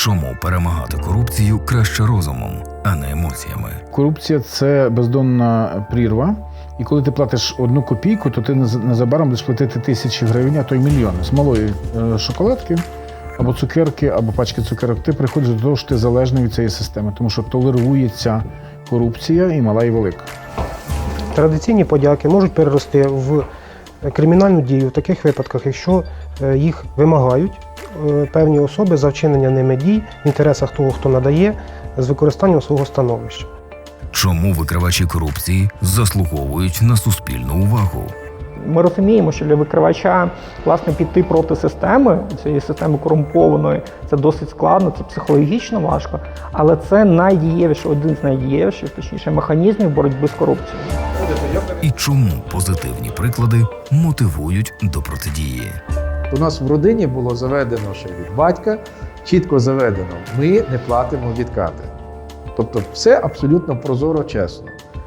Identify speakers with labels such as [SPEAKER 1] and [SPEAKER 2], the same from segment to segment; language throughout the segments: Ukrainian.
[SPEAKER 1] Чому перемагати корупцію краще розумом, а не емоціями?
[SPEAKER 2] Корупція це бездонна прірва. І коли ти платиш одну копійку, то ти незабаром будеш платити тисячі гривень, а то й мільйони. З малої е, шоколадки або цукерки, або пачки цукерок. Ти приходиш до того, що ти залежний від цієї системи, тому що толерується корупція і мала, і велика.
[SPEAKER 3] Традиційні подяки можуть перерости в кримінальну дію в таких випадках, якщо е, їх вимагають певні особи за вчинення ними дій в інтересах того, хто надає, з використанням свого становища.
[SPEAKER 1] Чому викривачі корупції заслуговують на суспільну увагу?
[SPEAKER 4] Ми розуміємо, що для викривача власне піти проти системи, цієї системи корумпованої, це досить складно, це психологічно важко, але це найдієвіший, один з найдієвіших, точніше, механізмів боротьби з корупцією.
[SPEAKER 1] І чому позитивні приклади мотивують до протидії?
[SPEAKER 5] У нас в родині було заведено ще від батька, чітко заведено: ми не платимо відкати. Тобто, все абсолютно прозоро, чесно.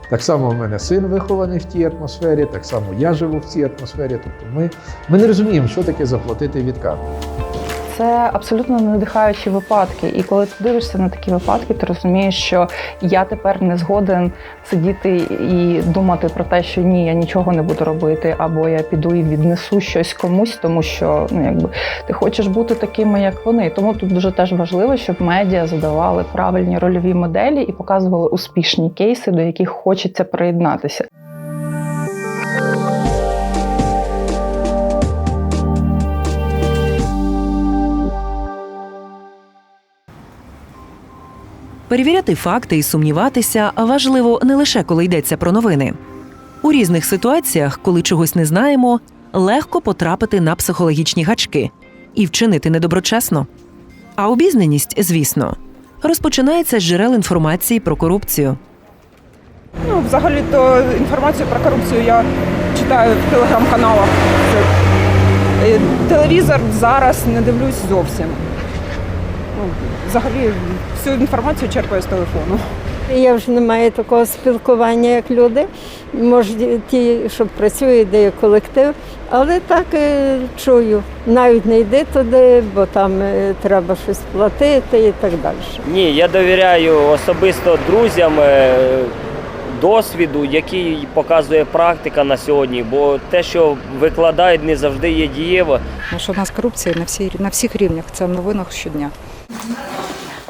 [SPEAKER 5] Так само в мене син вихований в тій атмосфері, так само я живу в цій атмосфері. Тобто, ми, ми не розуміємо, що таке заплатити відкат.
[SPEAKER 6] Це абсолютно надихаючі випадки. І коли ти дивишся на такі випадки, ти розумієш, що я тепер не згоден сидіти і думати про те, що ні, я нічого не буду робити, або я піду і віднесу щось комусь, тому що ну якби ти хочеш бути такими, як вони. Тому тут дуже теж важливо, щоб медіа задавали правильні рольові моделі і показували успішні кейси, до яких хочеться приєднатися.
[SPEAKER 7] Перевіряти факти і сумніватися важливо не лише коли йдеться про новини. У різних ситуаціях, коли чогось не знаємо, легко потрапити на психологічні гачки і вчинити недоброчесно. А обізнаність, звісно, розпочинається з джерел інформації про корупцію.
[SPEAKER 8] Ну, взагалі-то інформацію про корупцію я читаю в телеграм-каналах. Е, Телевізор зараз не дивлюсь зовсім. Ну, взагалі всю інформацію черпаю з телефону.
[SPEAKER 9] Я вже не маю такого спілкування, як люди. Може, ті, що працюють, де є колектив, але так е, чую. Навіть не йди туди, бо там е, треба щось платити і так далі.
[SPEAKER 10] Ні, я довіряю особисто друзям е, досвіду, який показує практика на сьогодні, бо те, що викладають, не завжди є дієво.
[SPEAKER 8] Що у нас корупція на всіх рівнях, це в новинах щодня.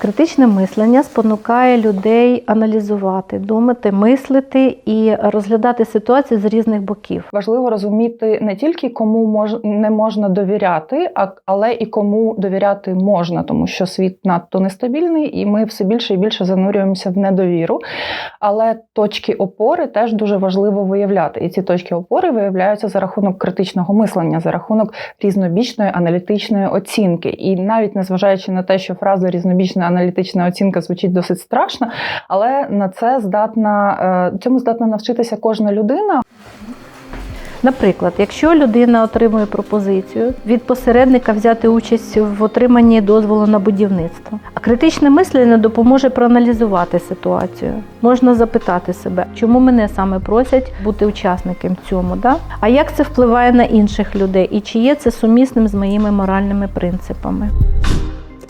[SPEAKER 11] Критичне мислення спонукає людей аналізувати, думати, мислити і розглядати ситуацію з різних боків.
[SPEAKER 6] Важливо розуміти не тільки кому мож не можна довіряти, але і кому довіряти можна, тому що світ надто нестабільний, і ми все більше і більше занурюємося в недовіру. Але точки опори теж дуже важливо виявляти. І ці точки опори виявляються за рахунок критичного мислення, за рахунок різнобічної аналітичної оцінки. І навіть незважаючи на те, що фраза різнобічна аналітична оцінка звучить досить страшно, але на це здатна е, цьому здатна навчитися кожна людина.
[SPEAKER 11] Наприклад, якщо людина отримує пропозицію від посередника взяти участь в отриманні дозволу на будівництво, а критичне мислення допоможе проаналізувати ситуацію. Можна запитати себе, чому мене саме просять бути учасником цьому, да? а як це впливає на інших людей, і чи є це сумісним з моїми моральними принципами.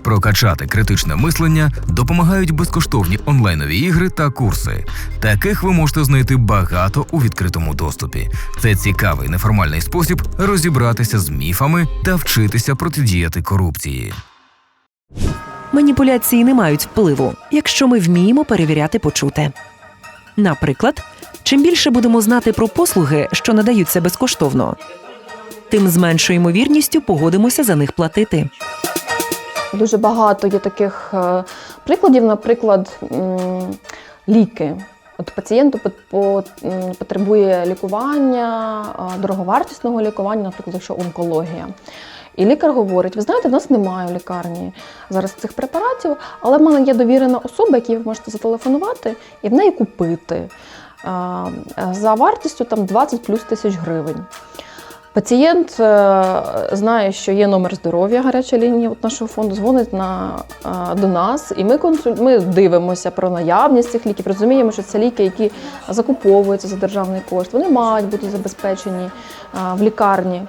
[SPEAKER 1] Прокачати критичне мислення допомагають безкоштовні онлайнові ігри та курси. Таких ви можете знайти багато у відкритому доступі. Це цікавий неформальний спосіб розібратися з міфами та вчитися протидіяти корупції.
[SPEAKER 7] Маніпуляції не мають впливу, якщо ми вміємо перевіряти почуте. Наприклад, чим більше будемо знати про послуги, що надаються безкоштовно, тим з меншою ймовірністю погодимося за них платити.
[SPEAKER 12] Дуже багато є таких е, прикладів, наприклад, ліки. От пацієнт пот- по- м, потребує лікування, е, дороговартісного лікування, наприклад, якщо онкологія. І лікар говорить: ви знаєте, в нас немає в лікарні зараз цих препаратів, але в мене є довірена особа, якій ви можете зателефонувати і в неї купити е, за вартістю там 20 плюс тисяч гривень. Пацієнт е, знає, що є номер здоров'я, гаряча лінія от нашого фонду, дзвонить на, е, до нас, і ми консуль... ми дивимося про наявність цих ліків. Розуміємо, що це ліки, які закуповуються за державний кошт. Вони мають бути забезпечені е, в лікарні.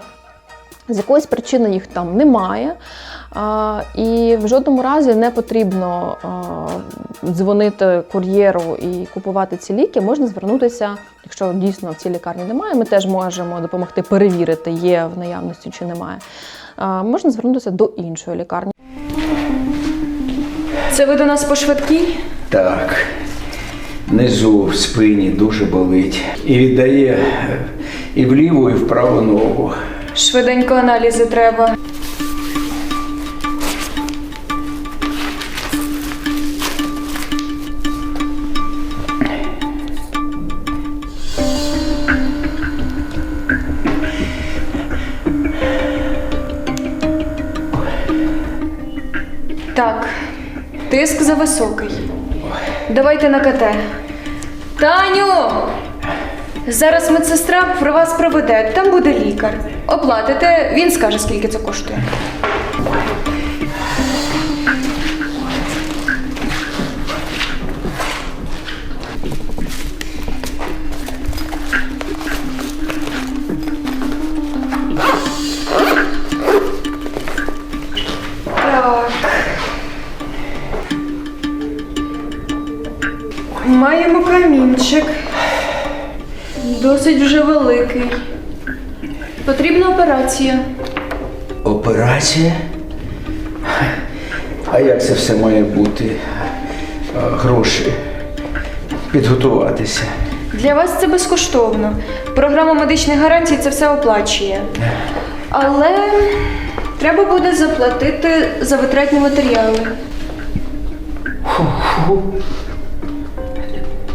[SPEAKER 12] З якоїсь причини їх там немає, а, і в жодному разі не потрібно а, дзвонити кур'єру і купувати ці ліки. Можна звернутися, якщо дійсно в цій лікарні немає. Ми теж можемо допомогти перевірити, є в наявності чи немає. А, Можна звернутися до іншої лікарні.
[SPEAKER 13] Це ви до нас по швидкій?
[SPEAKER 14] Так. Внизу в спині дуже болить. І віддає е, і в ліву, і в праву ногу.
[SPEAKER 13] Швиденько аналізи треба. Так, тиск зависокий. Давайте на КТ. Таню! Зараз медсестра про вас проведе, там буде лікар. Оплатите, він скаже, скільки це коштує. Маємо камінчик. Досить вже великий. Потрібна операція.
[SPEAKER 14] Операція? А як це все має бути? Гроші. Підготуватися.
[SPEAKER 13] Для вас це безкоштовно. Програма медичних гарантій це все оплачує. Але треба буде заплатити за витратні матеріали.
[SPEAKER 14] Фу.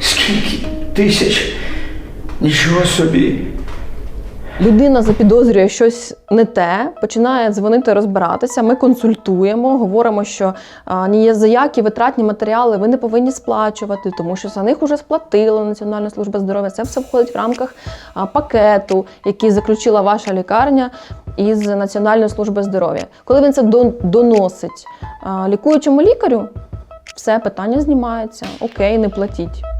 [SPEAKER 14] Скільки тисяч? Нічого собі.
[SPEAKER 12] Людина запідозрює щось не те, починає дзвонити, розбиратися. Ми консультуємо, говоримо, що ні за які витратні матеріали ви не повинні сплачувати, тому що за них вже сплатила Національна служба здоров'я. Це все входить в рамках пакету, який заключила ваша лікарня із Національної служби здоров'я. Коли він це доносить лікуючому лікарю, все питання знімається. Окей, не платіть.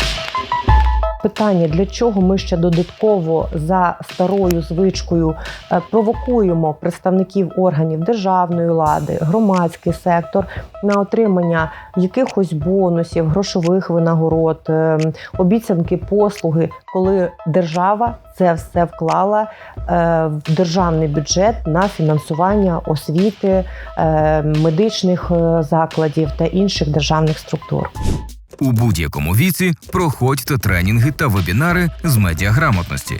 [SPEAKER 15] Питання, для чого ми ще додатково за старою звичкою е, провокуємо представників органів державної влади, громадський сектор на отримання якихось бонусів, грошових винагород, е, обіцянки послуги, коли держава це все вклала е, в державний бюджет на фінансування освіти, медичних закладів та інших державних структур.
[SPEAKER 1] У будь-якому віці проходьте тренінги та вебінари з медіаграмотності.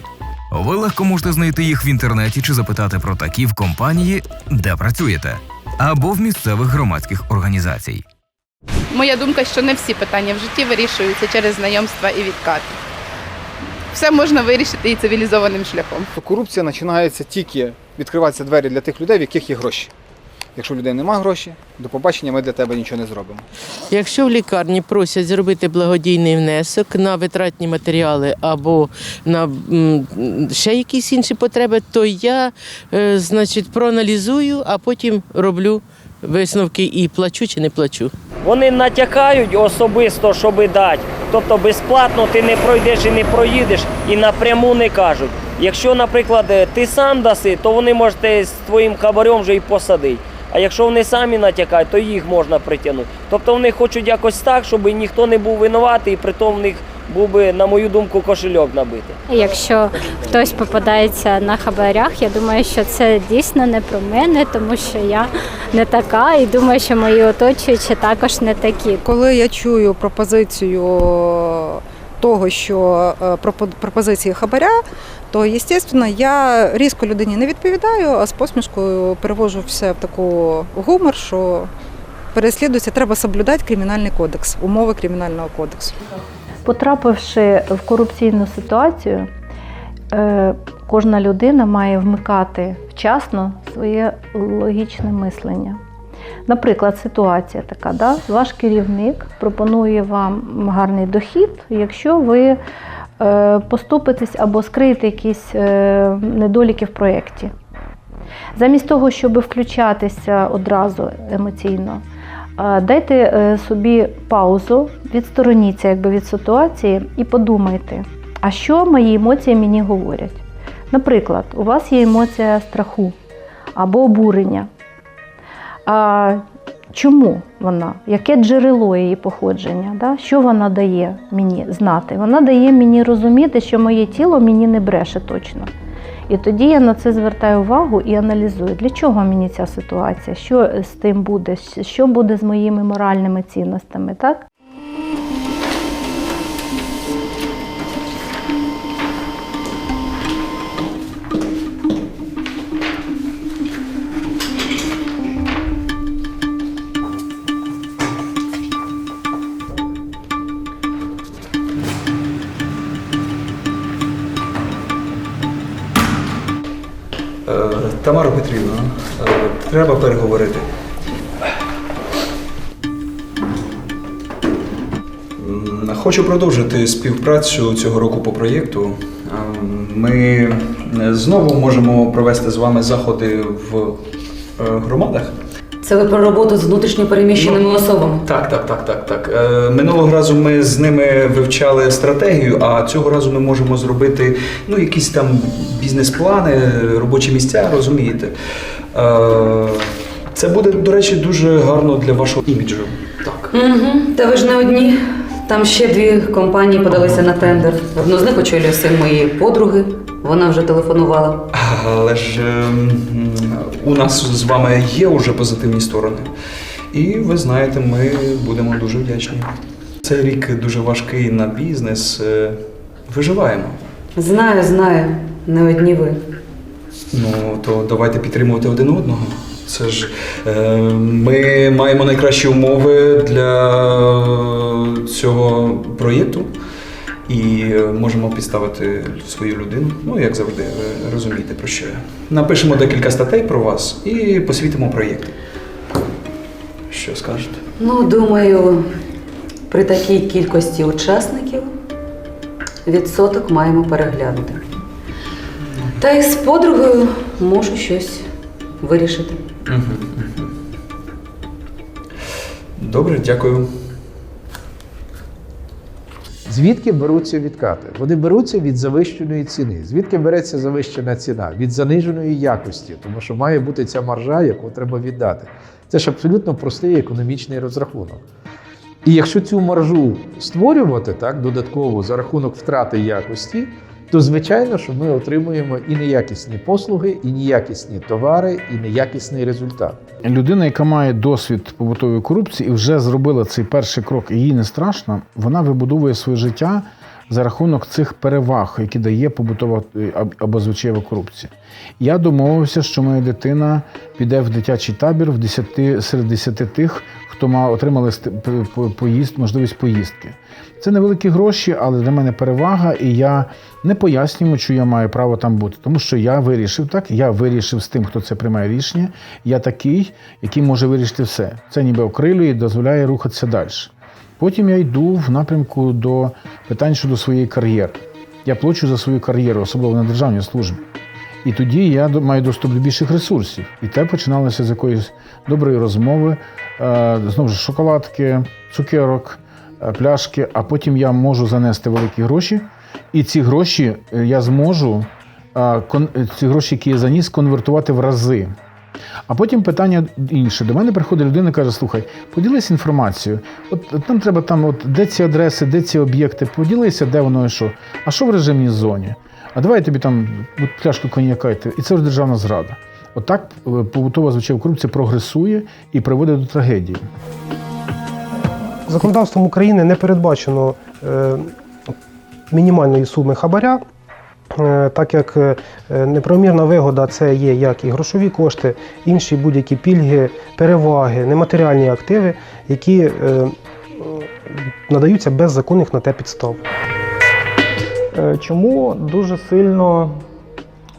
[SPEAKER 1] Ви легко можете знайти їх в інтернеті чи запитати про такі в компанії, де працюєте, або в місцевих громадських організацій.
[SPEAKER 16] Моя думка, що не всі питання в житті вирішуються через знайомства і відкати. Все можна вирішити і цивілізованим шляхом.
[SPEAKER 17] Корупція починається тільки відкриваються двері для тих людей, в яких є гроші. Якщо в людей немає грошей, до побачення ми для тебе нічого не зробимо.
[SPEAKER 18] Якщо в лікарні просять зробити благодійний внесок на витратні матеріали або на ще якісь інші потреби, то я е, значить, проаналізую, а потім роблю висновки і плачу чи не плачу.
[SPEAKER 10] Вони натякають особисто, щоби дати. Тобто безплатно ти не пройдеш і не проїдеш, і напряму не кажуть. Якщо, наприклад, е, ти сам даси, то вони можуть з твоїм хабарем вже і посадити. А якщо вони самі натякають, то їх можна притягнути. Тобто вони хочуть якось так, щоб ніхто не був винуватий, і при тому в них був би, на мою думку, кошельок набитий.
[SPEAKER 11] Якщо хтось попадається на хабарях, я думаю, що це дійсно не про мене, тому що я не така, і думаю, що мої оточуючі також не такі.
[SPEAKER 8] Коли я чую пропозицію того, що е, пропозиції хабаря, то, звісно, я різко людині не відповідаю, а з посмішкою перевожу все в таку гумор, що переслідується, треба соблюдати кримінальний кодекс, умови кримінального кодексу.
[SPEAKER 11] Потрапивши в корупційну ситуацію, е, кожна людина має вмикати вчасно своє логічне мислення. Наприклад, ситуація така, да? ваш керівник пропонує вам гарний дохід, якщо ви е, поступитесь або скриєте якісь е, недоліки в проєкті. Замість того, щоб включатися одразу емоційно, е, дайте собі паузу, відстороніться якби від ситуації і подумайте, а що мої емоції мені говорять. Наприклад, у вас є емоція страху, або обурення. Чому вона? Яке джерело її походження? Да? Що вона дає мені знати? Вона дає мені розуміти, що моє тіло мені не бреше точно. І тоді я на це звертаю увагу і аналізую, для чого мені ця ситуація, що з тим буде, що буде з моїми моральними цінностями. Так?
[SPEAKER 19] Хочу продовжити співпрацю цього року по проєкту. Е, Ми знову можемо провести з вами заходи в е, громадах.
[SPEAKER 20] Це ви про роботу з внутрішньопереміщеними особами.
[SPEAKER 19] Так, так, так, так, так. Е, Минулого разу ми з ними вивчали стратегію, а цього разу ми можемо зробити ну, якісь там бізнес-плани, робочі місця, розумієте. Е, Це буде, до речі, дуже гарно для вашого іміджу. Так.
[SPEAKER 20] Угу. Та ви ж не одні. Там ще дві компанії подалися на тендер. Одну з них очолює син моєї подруги. Вона вже телефонувала.
[SPEAKER 19] Але ж ем, у нас з вами є уже позитивні сторони. І ви знаєте, ми будемо дуже вдячні. Цей рік дуже важкий на бізнес. е, Виживаємо.
[SPEAKER 20] Знаю, знаю, не одні ви.
[SPEAKER 19] Ну то давайте підтримувати один одного. Це ж е, ми маємо найкращі умови для цього проєкту і е, можемо підставити свою людину. Ну, як завжди, ви розумієте про що я. Напишемо декілька статей про вас і посвітимо проєкт. Що скажете?
[SPEAKER 20] Ну, думаю, при такій кількості учасників відсоток маємо переглянути. Та й з подругою можу щось вирішити.
[SPEAKER 19] Угу. Добре, дякую.
[SPEAKER 5] Звідки беруться відкати? Вони беруться від завищеної ціни. Звідки береться завищена ціна? Від заниженої якості, тому що має бути ця маржа, яку треба віддати. Це ж абсолютно простий економічний розрахунок. І якщо цю маржу створювати так, додатково за рахунок втрати якості, то звичайно, що ми отримуємо і неякісні послуги, і неякісні товари, і неякісний результат.
[SPEAKER 2] Людина, яка має досвід побутової корупції і вже зробила цей перший крок, і їй не страшно, вона вибудовує своє життя за рахунок цих переваг, які дає побутова е, або звичайна корупція. Я домовився, що моя дитина піде в дитячий табір в 10, серед 10 тих, хто отримали по- поїзд, можливість поїздки. Це невеликі гроші, але для мене перевага, і я не пояснюю, що я маю право там бути. Тому що я вирішив так, я вирішив з тим, хто це приймає рішення. Я такий, який може вирішити все. Це ніби окрилює і дозволяє рухатися далі. Потім я йду в напрямку до питань щодо своєї кар'єри. Я плачу за свою кар'єру, особливо на державній службі. І тоді я маю доступ до більших ресурсів. І те починалося з якоїсь доброї розмови, е, знову ж шоколадки, цукерок, е, пляшки, а потім я можу занести великі гроші, і ці гроші е, я зможу, ці гроші, які я заніс, конвертувати в рази. А потім питання інше. До мене приходить людина і каже: слухай, поділись інформацією. От, от нам треба там, от де ці адреси, де ці об'єкти, поділися, де воно і що. А що в режимній зоні? А давай я тобі там от пляшку коньяка. І це ж державна зрада. Отак е, побутова звичайна корупція прогресує і приводить до трагедії.
[SPEAKER 3] Законодавством України не передбачено е, мінімальної суми хабаря, е, так як е, неправомірна вигода це є як і грошові кошти, інші будь-які пільги, переваги, нематеріальні активи, які надаються без законних на те підстав.
[SPEAKER 4] Е, Чому дуже сильно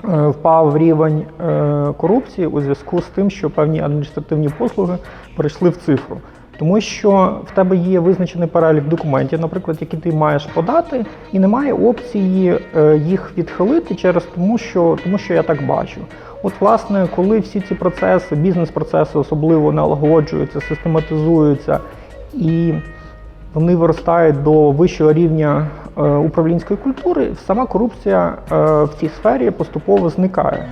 [SPEAKER 4] е, впав рівень е, корупції у зв'язку з тим, що певні адміністративні послуги перейшли в цифру? Тому що в тебе є визначений перелік документів, наприклад, які ти маєш подати, і немає опції їх відхилити через тому, що тому, що я так бачу. От, власне, коли всі ці процеси, бізнес-процеси особливо налагоджуються, систематизуються і вони виростають до вищого рівня управлінської культури, сама корупція е, в цій сфері поступово зникає.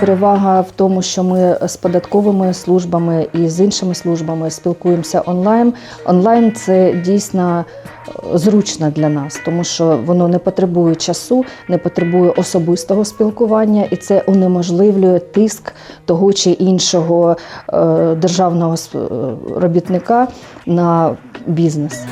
[SPEAKER 21] перевага в тому, що ми з податковими службами і з іншими службами спілкуємося онлайн. Онлайн це дійсно е, зручно для нас, тому що воно не потребує часу, не потребує особистого спілкування, і це унеможливлює тиск того чи іншого е, державного е, робітника на бізнес.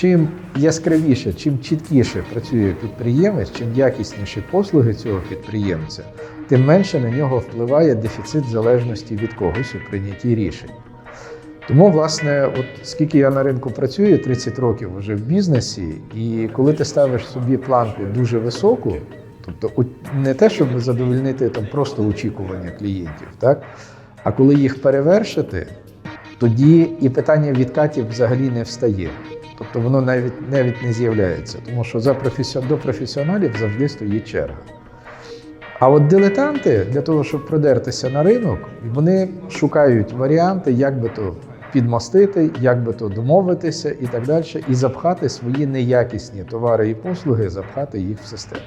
[SPEAKER 5] Чим яскравіше, чим чіткіше працює підприємець, чим якісніші послуги цього підприємця, тим менше на нього впливає дефіцит залежності від когось у прийнятті рішень. Тому, власне, от скільки я на ринку працюю, 30 років вже в бізнесі, і коли ти ставиш собі планку дуже високу, тобто не те, щоб задовольнити там просто очікування клієнтів, так? а коли їх перевершити, тоді і питання відкатів взагалі не встає. Тобто воно навіть навіть не з'являється, тому що за професіон... до професіоналів завжди стоїть черга. А от дилетанти для того, щоб продертися на ринок, вони шукають варіанти, як би то підмостити, як би то домовитися і так далі, і запхати свої неякісні товари і послуги, запхати їх в систему.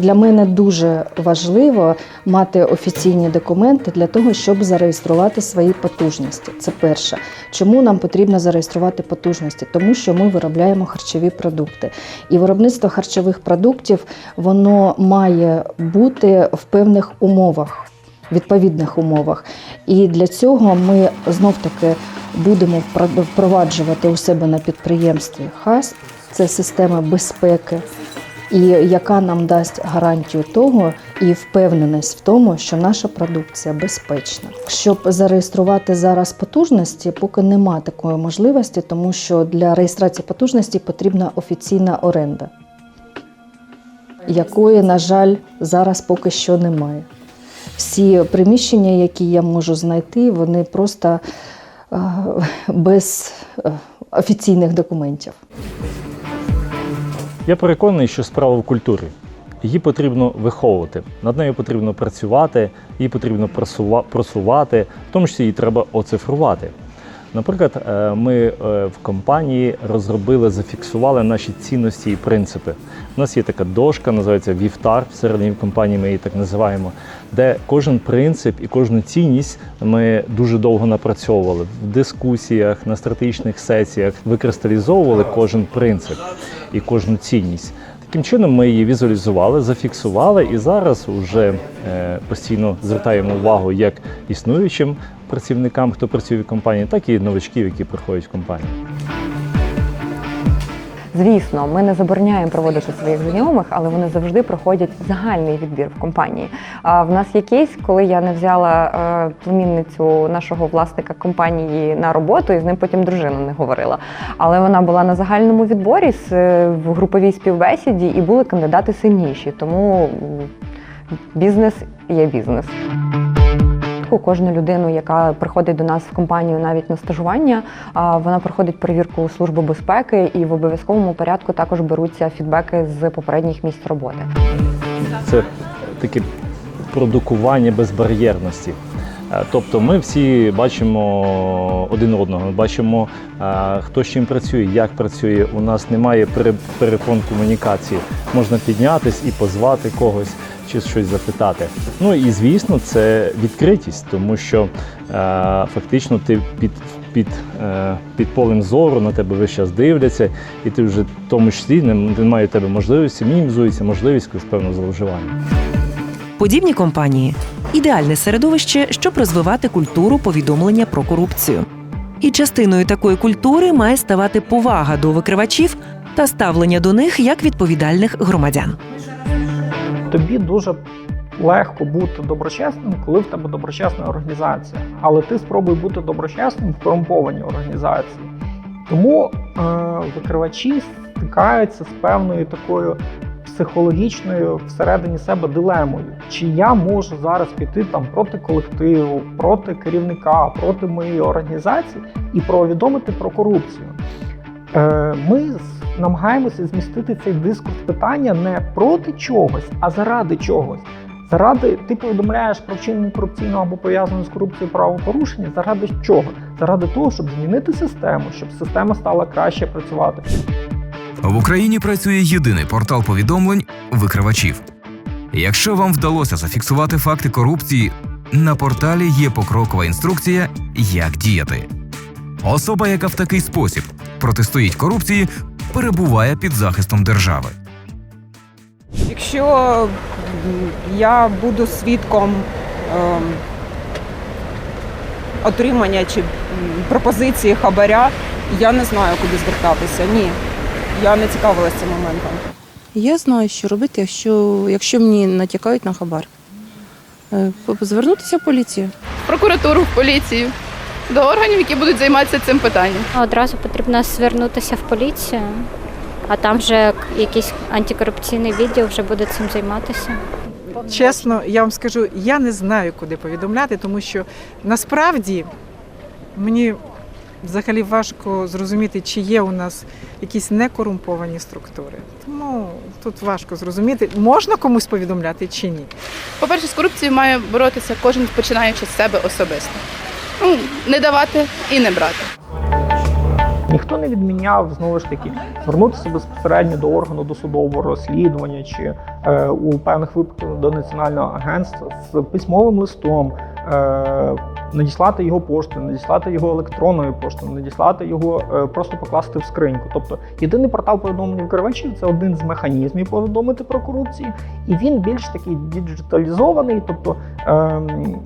[SPEAKER 21] Для мене дуже важливо мати офіційні документи для того, щоб зареєструвати свої потужності. Це перше. Чому нам потрібно зареєструвати потужності? Тому що ми виробляємо харчові продукти. І виробництво харчових продуктів воно має бути в певних умовах. Відповідних умовах. І для цього ми знов таки будемо впро- впроваджувати у себе на підприємстві ХАС, це система безпеки, і яка нам дасть гарантію того і впевненість в тому, що наша продукція безпечна. Щоб зареєструвати зараз потужності, поки нема такої можливості, тому що для реєстрації потужності потрібна офіційна оренда, якої, на жаль, зараз поки що немає. Всі приміщення, які я можу знайти, вони просто без е, офіційних документів.
[SPEAKER 22] Я переконаний, що справа в культурі. Її потрібно виховувати, над нею потрібно працювати, її потрібно просувати, в тому числі її треба оцифрувати. Наприклад, е, ми е, в компанії розробили, зафіксували наші цінності і принципи. У нас є така дошка, називається Вівтар. Всередині компанії ми її так називаємо, де кожен принцип і кожну цінність ми дуже довго напрацьовували в дискусіях, на стратегічних сесіях, викристалізовували кожен принцип і кожну цінність. Таким чином ми її візуалізували, зафіксували і зараз вже е, постійно звертаємо увагу як існуючим працівникам, хто працює в компанії, так і новичків, які приходять в компанію.
[SPEAKER 23] Звісно, ми не забороняємо проводити своїх знайомих, але вони завжди проходять загальний відбір в компанії. А в нас є кейс, коли я не взяла е, племінницю нашого власника компанії на роботу, і з ним потім дружина не говорила. Але вона була на загальному відборі е, в груповій співбесіді, і були кандидати сильніші. Тому бізнес є бізнес. Кожну людину, яка приходить до нас в компанію навіть на стажування, вона проходить перевірку Служби безпеки і в обов'язковому порядку також беруться фідбеки з попередніх місць роботи.
[SPEAKER 22] Це таке продукування безбар'єрності. Е, Тобто ми всі бачимо один одного, ми бачимо, е, хто з чим працює, як працює. У нас немає пере- перепон комунікації. Можна піднятись і позвати когось чи щось запитати. Ну і звісно, це відкритість, тому що е, фактично ти під, під, е, під полем зору на тебе весь час дивляться, і ти вже в тому числі не- немає тебе можливості, мінімізується можливість якогось певного зловживання.
[SPEAKER 7] Подібні компанії ідеальне середовище, щоб розвивати культуру повідомлення про корупцію. І частиною такої культури має ставати повага до викривачів та ставлення до них як відповідальних громадян.
[SPEAKER 4] Тобі дуже легко бути доброчесним, коли в тебе доброчесна організація. Але ти спробуй бути доброчесним в корумпованій організації. Тому е, викривачі стикаються з певною такою психологічною всередині себе дилемою. Чи я можу зараз піти там проти колективу, проти керівника, проти моєї організації і повідомити про корупцію? Е, Ми намагаємося змістити цей дискурс питання не проти чогось, а заради чогось. Заради ти повідомляєш про вчинення корупційного або пов'язаного з корупцією правопорушення. Заради чого? Заради того, щоб змінити систему, щоб система стала краще працювати.
[SPEAKER 1] В Україні працює єдиний портал повідомлень викривачів. Якщо вам вдалося зафіксувати факти корупції, на порталі є покрокова інструкція, як діяти. Особа, яка в такий спосіб протистоїть корупції, перебуває під захистом держави.
[SPEAKER 8] Якщо я буду свідком ем, отримання чи пропозиції хабаря, я не знаю, куди звертатися. Ні, я не цікавилася цим моментом.
[SPEAKER 24] Я знаю, що робити, якщо, якщо мені натякають на хабар. Е, Звернутися в поліцію.
[SPEAKER 16] В прокуратуру, в поліцію, до органів, які будуть займатися цим питанням.
[SPEAKER 25] Одразу потрібно звернутися в поліцію, а там вже якийсь антикорупційний відділ вже буде цим займатися.
[SPEAKER 26] Чесно, я вам скажу, я не знаю, куди повідомляти, тому що насправді мені взагалі важко зрозуміти, чи є у нас якісь некорумповані структури. Тому тут важко зрозуміти, можна комусь повідомляти чи ні.
[SPEAKER 16] По-перше, з корупцією має боротися кожен починаючи з себе особисто. Ну, не давати і не брати.
[SPEAKER 4] Ніхто не відміняв знову ж таки звернутися безпосередньо до органу досудового розслідування чи е, у певних випадках до національного агентства з письмовим листом, надіслати його поштою, надіслати його електронною поштою, надіслати його е, просто покласти в скриньку. Тобто єдиний портал повідомлень викривачів це один з механізмів повідомити про корупцію, і він більш такий діджиталізований, тобто е,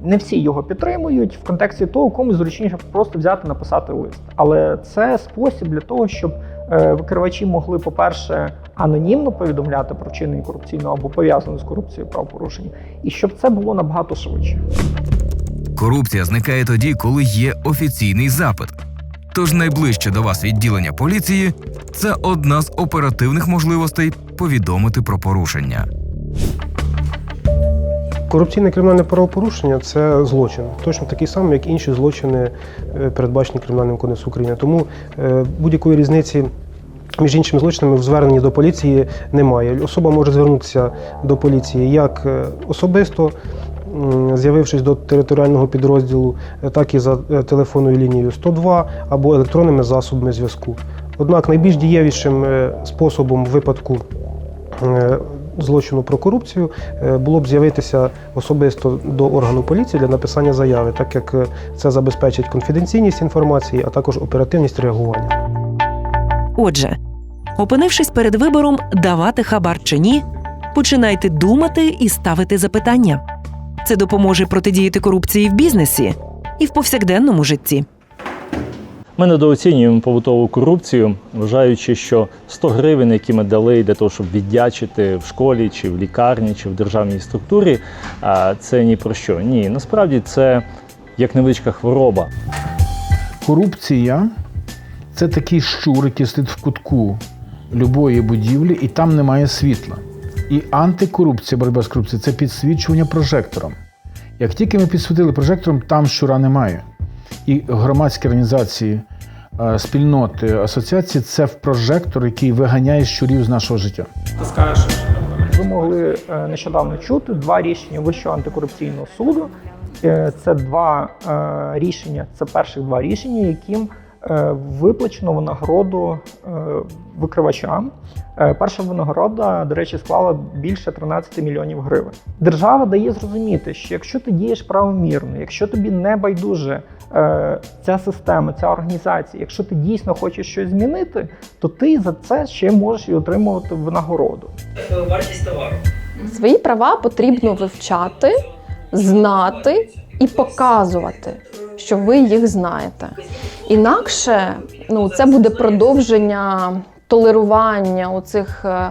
[SPEAKER 4] не всі його підтримують в контексті того, комусь зручніше просто взяти написати лист. Але це спосіб для того, щоб е, викривачі могли, по-перше, анонімно повідомляти про вчинення корупційного або пов'язане з корупцією правопорушення, і щоб це було набагато швидше.
[SPEAKER 1] Корупція зникає тоді, коли є офіційний запит. Тож найближче до вас відділення поліції це одна з оперативних можливостей повідомити про порушення.
[SPEAKER 3] Корупційне кримінальне правопорушення це злочин, точно такий самий, як інші злочини, е, передбачені Кримінальним кодексом України. Тому е, будь-якої різниці. Між іншими злочинами в зверненні до поліції немає. Особа може звернутися до поліції як е, особисто, з'явившись до територіального підрозділу, е, так і за е, телефонною лінією 102 або електронними засобами зв'язку. Однак найбільш дієвішим способом випадку злочину про корупцію було б з'явитися особисто до органу поліції для написання заяви, так як це забезпечить конфіденційність інформації, а також оперативність реагування.
[SPEAKER 7] Отже, опинившись перед вибором давати хабар чи ні, починайте думати і ставити запитання. Це допоможе протидіяти корупції в бізнесі і в повсякденному житті.
[SPEAKER 22] Ми недооцінюємо побутову корупцію, вважаючи, що 100 гривень, які ми дали для того, щоб віддячити в школі, чи в лікарні, чи в державній структурі, а, це ні про що. Ні, насправді це як невеличка хвороба.
[SPEAKER 2] Корупція це такий щур, який сидить в кутку любої будівлі, і там немає світла. І антикорупція, боротьба з корупцією це підсвічування прожектором. Як тільки ми підсвітили прожектором, там щура немає. І громадські організації, е, спільноти, асоціації це в прожектор, який виганяє щурів з нашого життя.
[SPEAKER 4] Ти скажеш, ви могли е, нещодавно чути два рішення Вищого антикорупційного суду. Е, Це два рішення, це перших два рішення, яким виплачено винагороду е, викривачам. Е, Перша винагорода, до речі, склала більше 13 мільйонів гривень. Держава дає зрозуміти, що якщо ти дієш правомірно, якщо тобі не байдуже е, ця система, ця організація, якщо ти дійсно хочеш щось змінити, то ти за це ще можеш і отримувати винагороду.
[SPEAKER 10] Вартість товару.
[SPEAKER 12] Свої права потрібно вивчати, знати і показувати, що ви їх знаєте. Інакше ну, це буде продовження толерування оцих е, е,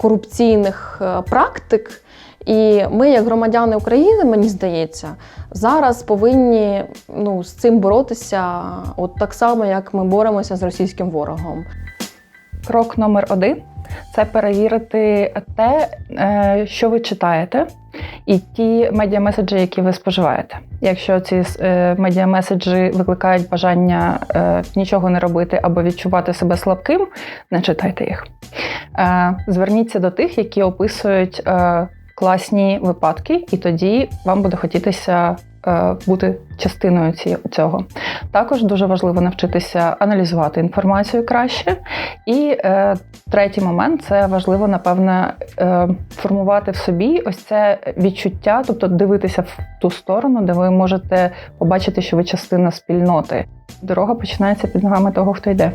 [SPEAKER 12] корупційних е, практик. І ми, як громадяни України, мені здається, зараз повинні ну, з цим боротися, от так само, як ми боремося з російським ворогом.
[SPEAKER 27] Крок номер один це перевірити те, е, що ви читаєте, і ті медіамеседжі, які ви споживаєте. Якщо ці е, медіамеседжі викликають бажання е, нічого не робити або відчувати себе слабким, не читайте їх. Зверніться до тих, які описують класні випадки, і тоді вам буде хотітися бути частиною цього.
[SPEAKER 6] Також дуже важливо навчитися аналізувати інформацію краще. І е, третій момент це важливо, напевне, е, формувати в собі ось це відчуття, тобто дивитися в ту сторону, де ви можете побачити, що ви частина спільноти. Дорога починається під ногами того, хто йде.